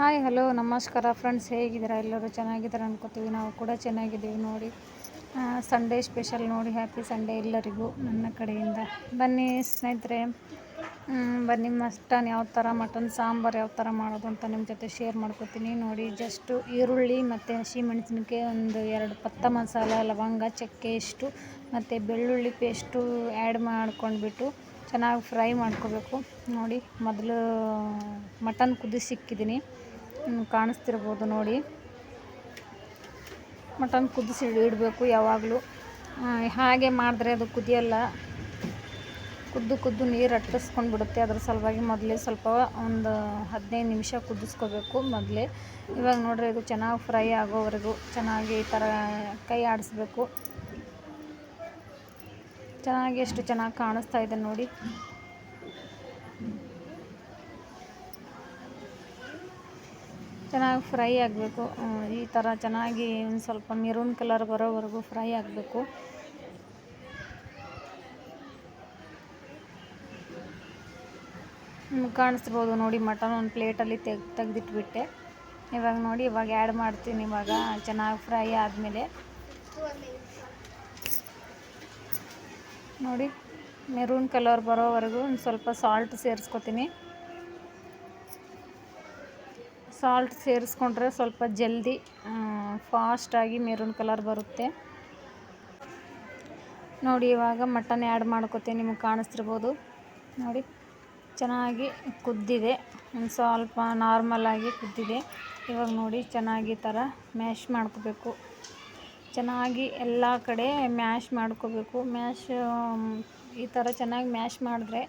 Hi hello ನಮಸ್ಕಾರ friends ಹೇಗಿದ್ದೀರಾ? ಎಲ್ಲರೂ ಚೆನ್ನಾಗಿದ್ದಾರೆ ಅನ್ಕೋತೀವಿ. ನಾವು ಕೂಡ ಚೆನ್ನಾಗಿದ್ದೀವಿ ನೋಡಿ. ಸಂಡೇ ಸ್ಪೆಷಲ್ ನೋಡಿ ಹ್ಯಾಪಿ ಸಂಡೇ ಎಲ್ಲರಿಗೂ ನನ್ನ ಕಡೆಯಿಂದ. ಬನ್ನಿ ಸ್ನೇಹಿತರೆ ಬನ್ನಿ ಮಟನ್ ಯಾವ ಥರ ಮಟನ್ ಸಾಂಬಾರು ಯಾವ ಥರ ಮಾಡೋದು ಅಂತ ನಿಮ್ಮ ಜೊತೆ ಶೇರ್ ಮಾಡ್ಕೋತೀನಿ. ನೋಡಿ ಜಸ್ಟು ಈರುಳ್ಳಿ ಮತ್ತು ಹಸಿಮೆಣಸಿನ್ಕಾಯಿ ಒಂದು ಎರಡು ಪತ್ತ ಮಸಾಲ, ಲವಂಗ, ಚಕ್ಕೆ ಇಷ್ಟು, ಮತ್ತು ಬೆಳ್ಳುಳ್ಳಿ ಪೇಸ್ಟು ಆ್ಯಡ್ ಮಾಡ್ಕೊಂಡ್ಬಿಟ್ಟು ಚೆನ್ನಾಗಿ ಫ್ರೈ ಮಾಡ್ಕೋಬೇಕು. ನೋಡಿ, ಮೊದಲು ಮಟನ್ ಕುದಿಸಿಕ್ಕಿದ್ದೀನಿ ಕಾಣಿಸ್ತಿರ್ಬೋದು ನೋಡಿ. ಮಟನ್ ಕುದಿಸಿ ಇಡಬೇಕು ಯಾವಾಗಲೂ. ಹಾಗೆ ಮಾಡಿದ್ರೆ ಅದು ಕುದಿಯಲ್ಲ. ಕುದ್ದು ಕುದ್ದು ನೀರು ಅಟ್ಟಿಸ್ಕೊಂಡು ಬಿಡುತ್ತೆ ಅದ್ರ ಸಲುವಾಗಿ ಮೊದಲೇ ಸ್ವಲ್ಪ ಒಂದು ಹದಿನೈದು ನಿಮಿಷ ಕುದಿಸ್ಕೋಬೇಕು ಮೊದಲೇ. ಇವಾಗ ನೋಡ್ರಿ, ಇದು ಚೆನ್ನಾಗಿ ಫ್ರೈ ಆಗೋವರೆಗೂ ಚೆನ್ನಾಗಿ ಈ ಥರ ಕೈ ಆಡಿಸ್ಬೇಕು. ಚೆನ್ನಾಗಿ ಎಷ್ಟು ಚೆನ್ನಾಗಿ ಕಾಣಿಸ್ತಾ ಇದೆ ನೋಡಿ. ಚೆನ್ನಾಗಿ ಫ್ರೈ ಆಗಬೇಕು. ಈ ಥರ ಚೆನ್ನಾಗಿ ಒಂದು ಸ್ವಲ್ಪ ಮೆರೂನ್ ಕಲರ್ ಬರೋವರೆಗೂ ಫ್ರೈ ಆಗಬೇಕು. ಕಾಣಿಸ್ಬೋದು ನೋಡಿ ಮಟನ್ ಒಂದು ಪ್ಲೇಟಲ್ಲಿ ತೆಗ್, ತೆಗೆದಿಟ್ಬಿಟ್ಟೆ. ಇವಾಗ ನೋಡಿ ಇವಾಗ ಆ್ಯಡ್ ಮಾಡ್ತೀನಿ ಇವಾಗ ಚೆನ್ನಾಗಿ ಫ್ರೈ ಆದಮೇಲೆ. ನೋಡಿ ಮೆರೂನ್ ಕಲರ್ ಬರೋವರೆಗೂ ಒಂದು ಸ್ವಲ್ಪ ಸಾಲ್ಟ್ ಸೇರಿಸ್ಕೊತೀನಿ. ಸಾಲ್ಟ್ ಸೇರಿಸ್ಕೊಂಡ್ರೆ ಸ್ವಲ್ಪ ಜಲ್ದಿ ಫಾಸ್ಟಾಗಿ ಮೆರೂನ್ ಕಲರ್ ಬರುತ್ತೆ. ನೋಡಿ, ಇವಾಗ ಮಟನ್ ಆ್ಯಡ್ ಮಾಡ್ಕೋತೀನಿ, ನಿಮಗೆ ಕಾಣಿಸ್ತಿರ್ಬೋದು. ನೋಡಿ, ಚೆನ್ನಾಗಿ ಕುದ್ದಿದೆ. ಒಂದು ಸ್ವಲ್ಪ ನಾರ್ಮಲಾಗಿ ಕುದ್ದಿದೆ. ಇವಾಗ ನೋಡಿ, ಚೆನ್ನಾಗಿ ಥರ ಮ್ಯಾಶ್ ಮಾಡ್ಕೋಬೇಕು. ಚೆನ್ನಾಗಿ ಎಲ್ಲ ಕಡೆ ಮ್ಯಾಶ್ ಮಾಡ್ಕೋಬೇಕು. ಮ್ಯಾಶ್ ಈ ಥರ ಚೆನ್ನಾಗಿ ಮ್ಯಾಶ್ ಮಾಡಿದ್ರೆ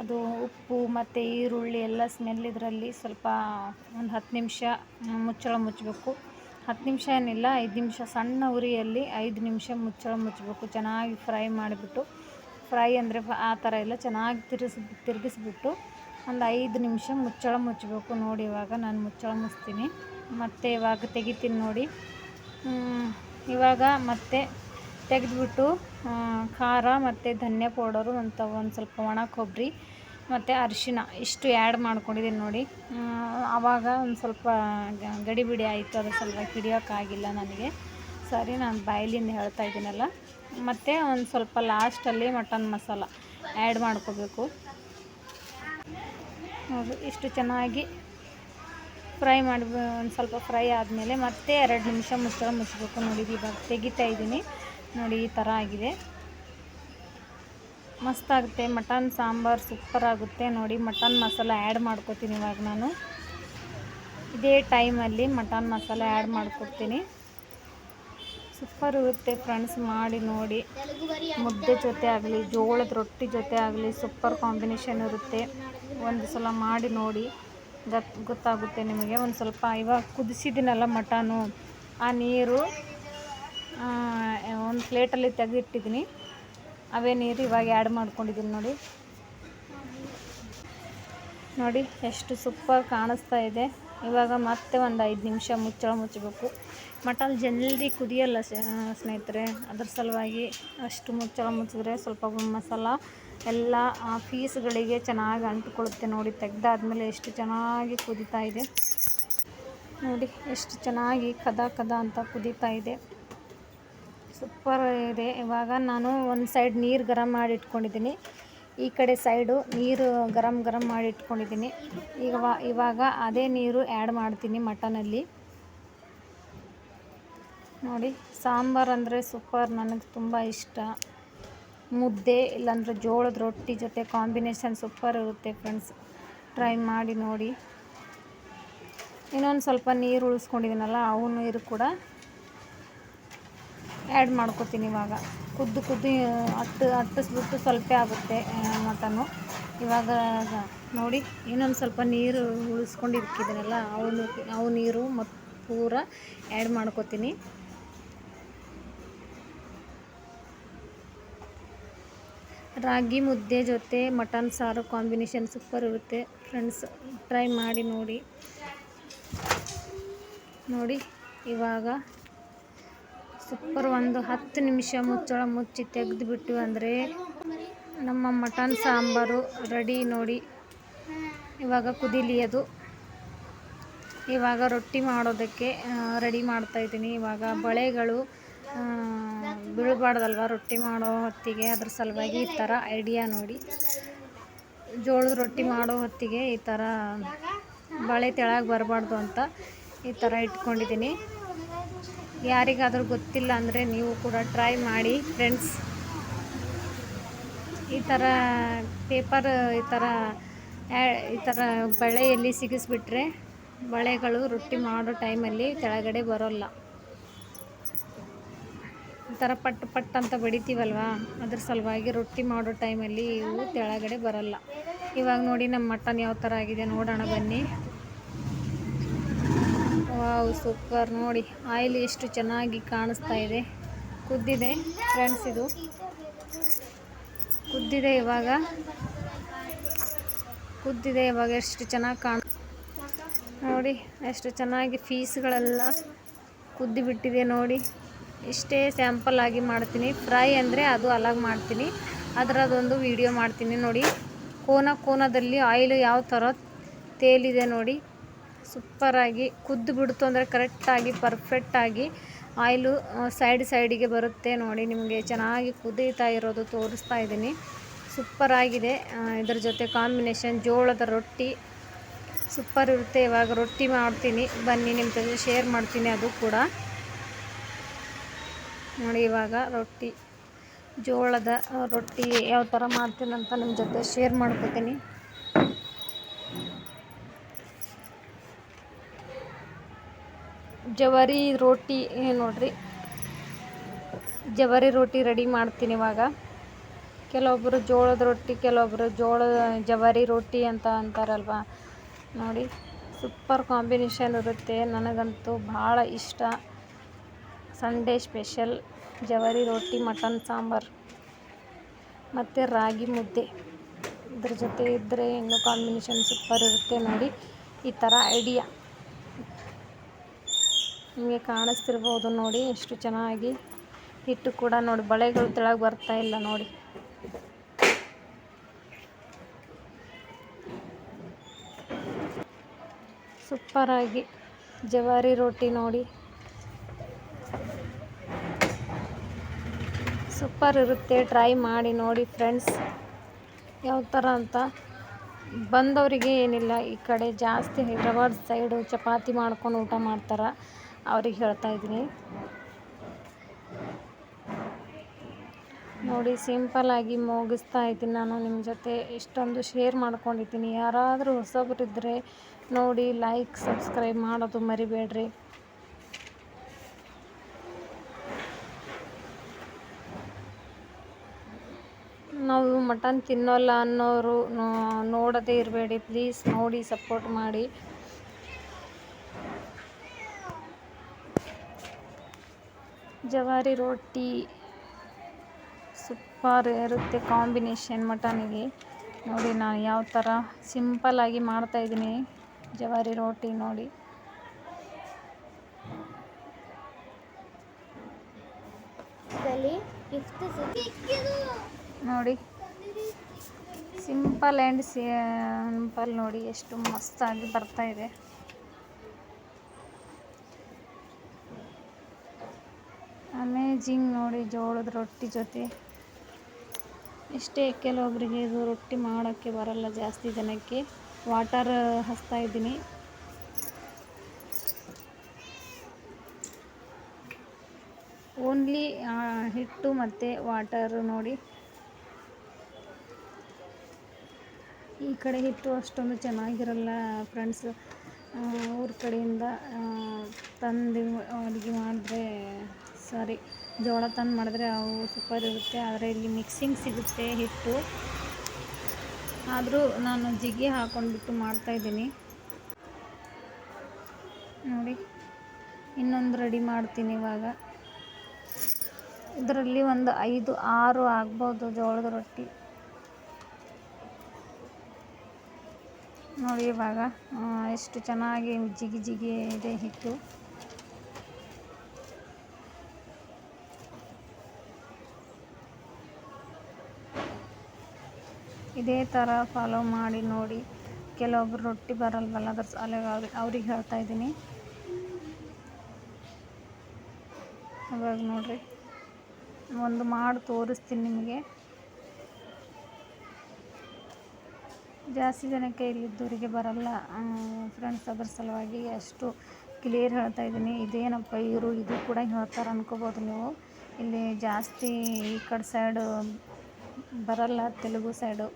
ಅದು ಉಪ್ಪು ಮತ್ತು ಈರುಳ್ಳಿ ಎಲ್ಲ ಸ್ಮೆಲ್ ಇದರಲ್ಲಿ ಸ್ವಲ್ಪ ಒಂದು ಹತ್ತು ನಿಮಿಷ ಮುಚ್ಚಳ ಮುಚ್ಚಬೇಕು. ಹತ್ತು ನಿಮಿಷ ಏನಿಲ್ಲ, ಐದು ನಿಮಿಷ ಸಣ್ಣ ಉರಿಯಲ್ಲಿ ಐದು ನಿಮಿಷ ಮುಚ್ಚಳ ಮುಚ್ಚಬೇಕು. ಚೆನ್ನಾಗಿ ಫ್ರೈ ಮಾಡಿಬಿಟ್ಟು, ಫ್ರೈ ಅಂದರೆ ಆ ಥರ ಎಲ್ಲ ಚೆನ್ನಾಗಿ ತಿರುಗಿಸ್, ತಿರುಗಿಸ್ಬಿಟ್ಟು ಒಂದು ಐದು ನಿಮಿಷ ಮುಚ್ಚಳ ಮುಚ್ಚಬೇಕು. ನೋಡಿ ಇವಾಗ ನಾನು ಮುಚ್ಚಳ ಮುಚ್ತೀನಿ. ಮತ್ತು ಇವಾಗ ತೆಗಿತೀನಿ ನೋಡಿ. ಇವಾಗ ಮತ್ತೆ ತೆಗೆದ್ಬಿಟ್ಟು ಖಾರ ಮತ್ತು ಧನ್ಯ ಪೌಡರು, ಅಂತ ಒಂದು ಸ್ವಲ್ಪ ಒಣ ಕೊಬ್ಬರಿ ಮತ್ತು ಅರಿಶಿನ, ಇಷ್ಟು ಆ್ಯಡ್ ಮಾಡ್ಕೊಂಡಿದ್ದೀನಿ ನೋಡಿ. ಆವಾಗ ಒಂದು ಸ್ವಲ್ಪ ಗಡಿಬಿಡಿ ಆಯಿತು, ಅದ್ರ ಸ್ವಲ್ಪ ಹಿಡಿಯೋಕ್ಕಾಗಿಲ್ಲ ನನಗೆ. ಸರಿ, ನಾನು ಬಾಯಲಿಂದ ಹೇಳ್ತಾ ಇದ್ದೀನಲ್ಲ. ಮತ್ತು ಒಂದು ಸ್ವಲ್ಪ ಲಾಸ್ಟಲ್ಲಿ ಮಟನ್ ಮಸಾಲ ಆ್ಯಡ್ ಮಾಡ್ಕೋಬೇಕು. ನೋಡಿ ಇಷ್ಟು ಚೆನ್ನಾಗಿ ಫ್ರೈ ಮಾಡಿ ಒಂದು ಸ್ವಲ್ಪ ಫ್ರೈ ಆದಮೇಲೆ ಮತ್ತೆ ಎರಡು ನಿಮಿಷ ಮುಚ್ಚಳ ಮುಚ್ಚಬೇಕು ನೋಡಿ, ಇವಾಗ ತೆಗಿತಾ ಇದ್ದೀನಿ. ನೋಡಿ ಈ ಥರ ಆಗಿದೆ. ಮಸ್ತಾಗುತ್ತೆ ಮಟನ್, ಸಾಂಬಾರು ಸೂಪರ್ ಆಗುತ್ತೆ. ನೋಡಿ, ಮಟನ್ ಮಸಾಲ ಆ್ಯಡ್ ಮಾಡ್ಕೊತೀನಿ ಇವಾಗ ನಾನು. ಇದೇ ಟೈಮಲ್ಲಿ ಮಟನ್ ಮಸಾಲ ಆ್ಯಡ್ ಮಾಡ್ಕೊಡ್ತೀನಿ. ಸೂಪರ್ ಇರುತ್ತೆ ಫ್ರೆಂಡ್ಸ್. ಮಾಡಿ, ನೋಡಿ. ಮುದ್ದೆ ಜೊತೆ ಆಗಲಿ, ಜೋಳದ ರೊಟ್ಟಿ ಜೊತೆ ಆಗಲಿ ಸೂಪರ್ ಕಾಂಬಿನೇಷನ್ ಇರುತ್ತೆ. ಒಂದು ಸಲ ಮಾಡಿ, ನೋಡಿ. ಗತ್, ಗೊತ್ತಾಗುತ್ತೆ ನಿಮಗೆ. ಒಂದು ಸ್ವಲ್ಪ ಇವಾಗ ಕುದಿಸಿದ್ದೀನಲ್ಲ ಮಟನು. ಆ ನೀರು ಒಂದು ಪ್ಲೇಟಲ್ಲಿ ತೆಗೆದಿಟ್ಟಿದ್ದೀನಿ. ಅವೇ ನೀರು ಇವಾಗ ಆ್ಯಡ್ ಮಾಡ್ಕೊಂಡಿದ್ದೀನಿ ನೋಡಿ. ನೋಡಿ, ಎಷ್ಟು ಸೂಪರ್ ಕಾಣಿಸ್ತಾ ಇದೆ. ಇವಾಗ ಮತ್ತೆ ಒಂದು ಐದು ನಿಮಿಷ ಮುಚ್ಚಳ ಮುಚ್ಚಬೇಕು. ಮಟಲ್ ಜಲ್ದಿ ಕುದಿಯಲ್ಲ ಸ್ನೇಹಿತರೆ. ಅದ್ರ ಸಲುವಾಗಿ ಅಷ್ಟು ಮುಚ್ಚಳ ಮುಚ್ಚಿದ್ರೆ ಸ್ವಲ್ಪ ಮಸಾಲ ಎಲ್ಲ ಆ ಪೀಸ್ಗಳಿಗೆ ಚೆನ್ನಾಗಿ ಅಂಟ್ಕೊಳ್ಳುತ್ತೆ ನೋಡಿ. ತೆಗ್ದಾದ್ಮೇಲೆ ಎಷ್ಟು ಚೆನ್ನಾಗಿ ಕುದೀತಾ ಇದೆ. ನೋಡಿ, ಎಷ್ಟು ಚೆನ್ನಾಗಿ ಕದ ಕದ ಅಂತ ಕುದೀತಾ ಇದೆ. ಸೂಪರ್ ಇದೆ. ಇವಾಗ ನಾನು ಒಂದು ಸೈಡ್ ನೀರು ಗರಂ ಮಾಡಿ ಇಟ್ಕೊಂಡಿದ್ದೀನಿ ಈ ಕಡೆ ಸೈಡು ನೀರು ಗರಂ ಗರಂ ಮಾಡಿ ಇಟ್ಕೊಂಡಿದ್ದೀನಿ ಈಗ ಇವಾಗ ಅದೇ ನೀರು ಆ್ಯಡ್ ಮಾಡ್ತೀನಿ ಮಟನಲ್ಲಿ. ನೋಡಿ, ಸಾಂಬಾರು ಅಂದರೆ ಸೂಪರ್ ನನಗೆ ತುಂಬ ಇಷ್ಟ. ಮುದ್ದೆ ಇಲ್ಲಾಂದ್ರೆ ಜೋಳದ ರೊಟ್ಟಿ ಜೊತೆ ಕಾಂಬಿನೇಷನ್ ಸೂಪರ್ ಇರುತ್ತೆ ಫ್ರೆಂಡ್ಸ್ ಟ್ರೈ ಮಾಡಿ ನೋಡಿ. ಇನ್ನೊಂದು ಸ್ವಲ್ಪ ನೀರು ಉಳಿಸ್ಕೊಂಡಿದ್ದೀನಲ್ಲ ಅವು ನೀರು ಕೂಡ. ಆ್ಯಡ್ ಮಾಡ್ಕೊತೀನಿ ಇವಾಗ. ಕುದ್ದು ಕುದ್ದು ಅಟ್ಟು, ಅಟ್ಟಿಸ್ಬಿಟ್ಟು ಸ್ವಲ್ಪ ಆಗುತ್ತೆ ಮಟನು. ಇವಾಗ ನೋಡಿ, ಇನ್ನೊಂದು ಸ್ವಲ್ಪ ನೀರು ಉಳಿಸ್ಕೊಂಡು ಇಕ್ಕಿದ್ದೀನಲ್ಲ ಅವನು, ಅವು ನೀರು ಮತ್ತು ಪೂರ ಆ್ಯಡ್ ಮಾಡ್ಕೊತೀನಿ. ರಾಗಿ ಮುದ್ದೆ ಜೊತೆ ಮಟನ್ ಸಾರು ಕಾಂಬಿನೇಷನ್ ಸೂಪರ್ ಇರುತ್ತೆ. ಫ್ರೆಂಡ್ಸ್ ಟ್ರೈ ಮಾಡಿ ನೋಡಿ. ನೋಡಿ, ಇವಾಗ ಸೂಪರ್ ಒಂದು ಹತ್ತು ನಿಮಿಷ ಮುಚ್ಚಳ ಮುಚ್ಚಿ ತೆಗೆದುಬಿಟ್ಟು ಅಂದರೆ ನಮ್ಮ ಮಟನ್ ಸಾಂಬಾರು ರೆಡಿ ನೋಡಿ. ಇವಾಗ ಕುದಿಲಿ ಅದು. ಇವಾಗ ರೊಟ್ಟಿ ಮಾಡೋದಕ್ಕೆ ರೆಡಿ ಮಾಡ್ತಾಯಿದ್ದೀನಿ ಇವಾಗ ಬಳೆಗಳು ಬೀಳಬಾರ್ದಲ್ವ ರೊಟ್ಟಿ ಮಾಡೋ ಹೊತ್ತಿಗೆ? ಅದ್ರ ಸಲುವಾಗಿ ಈ ಥರ ಐಡಿಯಾ ನೋಡಿ. ಜೋಳದ ರೊಟ್ಟಿ ಮಾಡೋ ಹೊತ್ತಿಗೆ ಈ ಥರ ಬಳೆ ತೆಳಗೆ ಬರಬಾರ್ದು ಅಂತ ಈ ಥರ ಇಟ್ಕೊಂಡಿದ್ದೀನಿ. ಯಾರಿಗಾದರೂ ಗೊತ್ತಿಲ್ಲ ಅಂದರೆ ನೀವು ಕೂಡ ಟ್ರೈ ಮಾಡಿ ಫ್ರೆಂಡ್ಸ್ ಈ ಥರ ಪೇಪರ್ ಈ ಥರ ಈ ಥರ ಬಳೆಯಲ್ಲಿ ಸಿಗಿಸ್ಬಿಟ್ರೆ ಬಳೆಗಳು ರೊಟ್ಟಿ ಮಾಡೋ ಟೈಮಲ್ಲಿ ಕೆಳಗಡೆ ಬರೋಲ್ಲ. ಈ ಥರ ಪಟ್ಟು ಪಟ್ ಅಂತ ಬಡಿತೀವಲ್ವ? ಅದ್ರ ಸಲುವಾಗಿ ರೊಟ್ಟಿ ಮಾಡೋ ಟೈಮಲ್ಲಿ ಇವು ಕೆಳಗಡೆ ಬರೋಲ್ಲ. ಇವಾಗ ನೋಡಿ ನಮ್ಮ ಮಟನ್ ಯಾವ ಥರ ಆಗಿದೆ ನೋಡೋಣ ಬನ್ನಿ. Wow, super. ನೋಡಿ, ಆಯಿಲ್ ಎಷ್ಟು ಚೆನ್ನಾಗಿ ಕಾಣಿಸ್ತಾ ಇದೆ. ಕುದ್ದಿದೆ ಫ್ರೆಂಡ್ಸ್ ಇದು. ಕುದ್ದಿದೆ ಇವಾಗ. ಕುದ್ದಿದೆ ಇವಾಗ ಎಷ್ಟು ಚೆನ್ನಾಗಿ ಕಾಣ, ನೋಡಿ, ಎಷ್ಟು ಚೆನ್ನಾಗಿ ಫೀಸ್ಗಳೆಲ್ಲ ಕುದ್ದಿ ಬಿಟ್ಟಿದೆ ನೋಡಿ. ಇಷ್ಟೇ ಸ್ಯಾಂಪಲ್ ಆಗಿ ಮಾಡ್ತೀನಿ. ಫ್ರೈ ಅಂದರೆ ಅದು ಅಲಗ್ ಮಾಡ್ತೀನಿ. ಅದರದೊಂದು ವಿಡಿಯೋ ಮಾಡ್ತೀನಿ ನೋಡಿ. ಕೋನ ಕೋನದಲ್ಲಿ ಆಯಿಲ್ ಯಾವ ಥರ ತೇಲಿದೆ ನೋಡಿ. ಸೂಪರಾಗಿ ಕುದ್ದು ಬಿಡ್ತು ಅಂದರೆ ಕರೆಕ್ಟಾಗಿ ಪರ್ಫೆಕ್ಟಾಗಿ ಆಯಿಲು ಸೈಡ್ ಸೈಡಿಗೆ ಬರುತ್ತೆ ನೋಡಿ, ನಿಮಗೆ ಚೆನ್ನಾಗಿ ಕುದೀತಾ ಇರೋದು ತೋರಿಸ್ತಾ ಇದ್ದೀನಿ. ಸೂಪರಾಗಿದೆ ಇದ್ರ ಜೊತೆ ಕಾಂಬಿನೇಷನ್ ಜೋಳದ ರೊಟ್ಟಿ ಸೂಪರ್ ಇರುತ್ತೆ. ಇವಾಗ ರೊಟ್ಟಿ ಮಾಡ್ತೀನಿ. ಬನ್ನಿ ನಿಮ್ಮ ಜೊತೆ ಶೇರ್ ಮಾಡ್ತೀನಿ ಅದು ಕೂಡ. ನೋಡಿ, ಇವಾಗ ರೊಟ್ಟಿ, ಜೋಳದ ರೊಟ್ಟಿ ಯಾವ ಥರ ಮಾಡ್ತೀನಿ ಅಂತ ನಿಮ್ಮ ಜೊತೆ ಶೇರ್ ಮಾಡ್ಕೊತೀನಿ. ಜವಾರಿ ರೋಟಿ ನೋಡ್ರಿ. ಜವಾರಿ ರೋಟಿ ರೆಡಿ ಮಾಡ್ತೀನಿ ಇವಾಗ. ಕೆಲವೊಬ್ಬರು ಜೋಳದ ರೊಟ್ಟಿ ಕೆಲವೊಬ್ಬರು ಜೋಳ, ಜವಾರಿ ರೊಟ್ಟಿ ಅಂತ ಅಂತಾರಲ್ವ. ನೋಡಿ ಸೂಪರ್ ಕಾಂಬಿನೇಷನ್ ಇರುತ್ತೆ. ನನಗಂತೂ ಭಾಳ ಇಷ್ಟ. ಸಂಡೇ ಸ್ಪೆಷಲ್ ಜವಾರಿ ರೊಟ್ಟಿ, ಮಟನ್ ಸಾಂಬಾರು. ಮತ್ತು ರಾಗಿ ಮುದ್ದೆ. ಇದ್ರ ಜೊತೆ ಇದ್ದರೆ ಇನ್ನೂ ಕಾಂಬಿನೇಷನ್ ಸೂಪರ್ ಇರುತ್ತೆ ನೋಡಿ. ಈ ಥರ ಐಡಿಯಾ ನಿಮಗೆ ಕಾಣಿಸ್ತಿರ್ಬೋದು ನೋಡಿ, ಎಷ್ಟು ಚೆನ್ನಾಗಿ ಹಿಟ್ಟು ಕೂಡ ನೋಡಿ, ಬಳೆಗಳು ತೆಳಗೆ ಬರ್ತಾ ಇಲ್ಲ ನೋಡಿ. ಸೂಪರಾಗಿ ಜವಾರಿ ರೊಟ್ಟಿ ನೋಡಿ. ಸೂಪರ್ ಇರುತ್ತೆ ಟ್ರೈ ಮಾಡಿ ನೋಡಿ ಫ್ರೆಂಡ್ಸ್ ಯಾವ ಥರ ಅಂತ. ಬಂದವರಿಗೆ ಏನಿಲ್ಲ, ಈ ಕಡೆ ಜಾಸ್ತಿ ಹೈದ್ರಾಬಾದ್ ಸೈಡು ಚಪಾತಿ ಮಾಡ್ಕೊಂಡು ಊಟ ಮಾಡ್ತಾರೆ. ಅವ್ರಿಗೆ ಹೇಳ್ತಾ ಇದ್ದೀನಿ. ನೋಡಿ ಸಿಂಪಲ್ಲಾಗಿ ಮುಗಿಸ್ತಾ ಇದ್ದೀನಿ ನಾನು ನಿಮ್ಮ ಜೊತೆ. ಇಷ್ಟೊಂದು ಶೇರ್ ಮಾಡ್ಕೊಂಡಿದ್ದೀನಿ. ಯಾರಾದರೂ ಹೊಸಬರಿದ್ದರೆ ನೋಡಿ, ಲೈಕ್, ಸಬ್ಸ್ಕ್ರೈಬ್ ಮಾಡೋದು ಮರಿಬೇಡ್ರಿ. ನಾವು ಮಟನ್ ತಿನ್ನೋಲ್ಲ ಅನ್ನೋರು ನೋಡದೇ ಇರಬೇಡಿ. ಪ್ಲೀಸ್ ನೋಡಿ, ಸಪೋರ್ಟ್ ಮಾಡಿ. ಜವಾರಿ ರೊಟ್ಟಿ ಸೂಪರ್ ಇರುತ್ತೆ ಕಾಂಬಿನೇಷನ್ ಮಟನಿಗೆ. ನೋಡಿ ನಾನು ಯಾವ ಥರ ಸಿಂಪಲ್ಲಾಗಿ ಮಾಡ್ತಾಯಿದ್ದೀನಿ ಜವಾರಿ ರೋಟಿ ನೋಡಿ. ನೋಡಿ ಸಿಂಪಲ್ ಆ್ಯಂಡ್ ಸಿಂಪಲ್ ನೋಡಿ ಎಷ್ಟು ಮಸ್ತಾಗಿ ಬರ್ತಾ ಇದೆ ಅಮೇಜಿಂಗ್ ನೋಡಿ ಜೋಳದ ರೊಟ್ಟಿ ಜೊತೆ. ಇಷ್ಟೇ ಕೆಲವೊಬ್ಬರಿಗೆ ಇದು ರೊಟ್ಟಿ ಮಾಡೋಕ್ಕೆ ಬರಲ್ಲ ಜಾಸ್ತಿ ಜನಕ್ಕೆ. ವಾಟರ್ ಹಚ್ತಾ ಇದ್ದೀನಿ. ಓನ್ಲಿ ಹಿಟ್ಟು ಮತ್ತು ವಾಟರ್ ನೋಡಿ. ಈ ಕಡೆ ಹಿಟ್ಟು ಅಷ್ಟೊಂದು ಚೆನ್ನಾಗಿರಲ್ಲ ಫ್ರೆಂಡ್ಸ್. ಊರ ಕಡೆಯಿಂದ ತಂದು ಅಡುಗೆ ಮಾಡಿದ್ರೆ ಸಾರಿ. ಜೋಳ ತಂದು ಮಾಡಿದ್ರೆ ಅವು ಸೂಪರ್ ಇರುತ್ತೆ. ಆದರೆ ಇಲ್ಲಿ ಮಿಕ್ಸಿಂಗ್ ಸಿಗುತ್ತೆ ಹಿಟ್ಟು. ಆದರೂ ನಾನು ಜಿಗಿ ಹಾಕೊಂಡ್ಬಿಟ್ಟು ಮಾಡ್ತಾಯಿದ್ದೀನಿ ನೋಡಿ, ಇನ್ನೊಂದು ರೆಡಿ ಮಾಡ್ತೀನಿ ಇವಾಗ. ಇದರಲ್ಲಿ ಒಂದು ಐದು, ಆರು ಆಗ್ಬೋದು ಜೋಳದ ರೊಟ್ಟಿ. ನೋಡಿ ಇವಾಗ ಎಷ್ಟು ಚೆನ್ನಾಗಿ ಜಿಗಿ ಜಿಗಿ ಇದೆ ಹಿಟ್ಟು. ಇದೇ ಥರ ಫಾಲೋ ಮಾಡಿ ನೋಡಿ. ಕೆಲವೊಬ್ರು ರೊಟ್ಟಿ ಬರಲ್ವಲ್ಲ, ಅದ್ರ ಸಲುವಾಗಿ ಅವ್ರಿಗೆ ಹೇಳ್ತಾ ಇದ್ದೀನಿ. ಇವಾಗ ನೋಡಿರಿ, ಒಂದು ಮಾಡಿ ತೋರಿಸ್ತೀನಿ ನಿಮಗೆ. ಜಾಸ್ತಿ ಜನಕ್ಕೆ ಇಲ್ಲಿದ್ದವರಿಗೆ ಬರಲ್ಲ. ಫ್ರೆಂಡ್ಸ್ ಅದ್ರ ಸಲುವಾಗಿ ಅಷ್ಟು ಕ್ಲಿಯರ್ ಹೇಳ್ತಾ ಇದ್ದೀನಿ. ಇದೇನಪ್ಪ ಇವರು, ಇದು ಕೂಡ ಹೇಳ್ತಾರೆ ಅನ್ಕೋಬೋದು ನೀವು. ಇಲ್ಲಿ ಜಾಸ್ತಿ ಈ ಕಡೆ ಸೈಡು ಬರಲ್ಲ, ತೆಲುಗು ಸೈಡು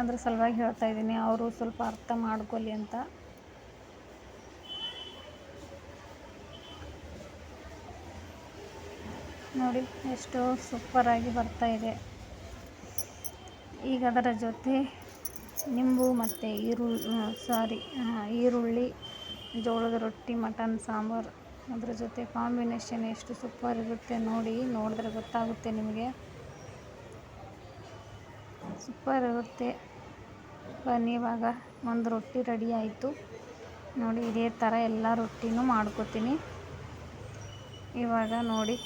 ಅದ್ರ ಸಲುವಾಗಿ ಹೇಳ್ತಾ ಇದ್ದೀನಿ, ಅವರು ಸ್ವಲ್ಪ ಅರ್ಥ ಮಾಡ್ಕೊಳ್ಳಿ ಅಂತ. ನೋಡಿ, ಎಷ್ಟು ಸೂಪರಾಗಿ ಬರ್ತಾ ಇದೆ. ಈಗ ಅದರ ಜೊತೆ ನಿಂಬು ಮತ್ತು ಈರುಳ್ಳಿ ಸಾರಿ ಈರುಳ್ಳಿ, ಜೋಳದ ರೊಟ್ಟಿ, ಮಟನ್ ಸಾಂಬಾರು, ಅದ್ರ ಜೊತೆ ಕಾಂಬಿನೇಷನ್ ಎಷ್ಟು ಸೂಪರ್ ಇರುತ್ತೆ ನೋಡಿ ನೋಡಿದ್ರೆ ಗೊತ್ತಾಗುತ್ತೆ ನಿಮಗೆ. ಸೂಪರ್ ಇರುತ್ತೆ ಬನ್ನಿ, ಇವಾಗ ಒಂದು ರೊಟ್ಟಿ ರೆಡಿ ಆಯಿತು. ನೋಡಿ, ಇದೇ ಥರ ಎಲ್ಲ ರೊಟ್ಟಿನೂ ಮಾಡ್ಕೋತೀನಿ. ಇವಾಗ ನೋಡಿ,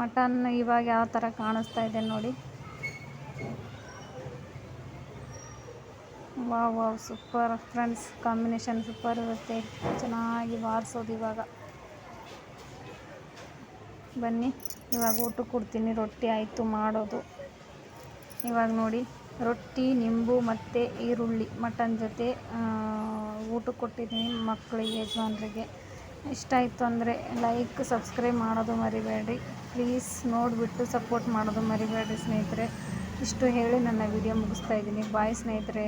ಮಟನ್ ಇವಾಗ ಯಾವ ಥರ ಕಾಣಿಸ್ತಾ ಇದೆ ನೋಡಿ. Wow wow, super friends, combination super ಇರುತ್ತೆ. ಚೆನ್ನಾಗಿ ಬಾರಿಸೋದು ಇವಾಗ. ಬನ್ನಿ, ಇವಾಗ ಊಟಕ್ಕೆ ಕೊಡ್ತೀನಿ, ರೊಟ್ಟಿ ಆಯಿತು ಮಾಡೋದು. ಇವಾಗ ನೋಡಿ, ರೊಟ್ಟಿ, ನಿಂಬು ಮತ್ತು ಈರುಳ್ಳಿ, ಮಟನ್ ಜೊತೆ ಊಟಕ್ಕೆ ಕೊಟ್ಟಿದ್ದೀನಿ ಮಕ್ಕಳಿಗೆ, ಯಜಮಾನ್ರಿಗೆ. ಇಷ್ಟ ಆಯಿತು ಅಂದರೆ ಲೈಕ್ ಸಬ್ಸ್ಕ್ರೈಬ್ ಮಾಡೋದು ಮರಿಬೇಡಿ ಪ್ಲೀಸ್ ನೋಡಿಬಿಟ್ಟು ಸಪೋರ್ಟ್ ಮಾಡೋದು ಮರಿಬೇಡಿ ಸ್ನೇಹಿತರೆ. ಇಷ್ಟು ಹೇಳಿ ನನ್ನ ವಿಡಿಯೋ ಮುಗಿಸ್ತಾ ಇದ್ದೀನಿ. ಬಾಯ್ ಸ್ನೇಹಿತರೆ.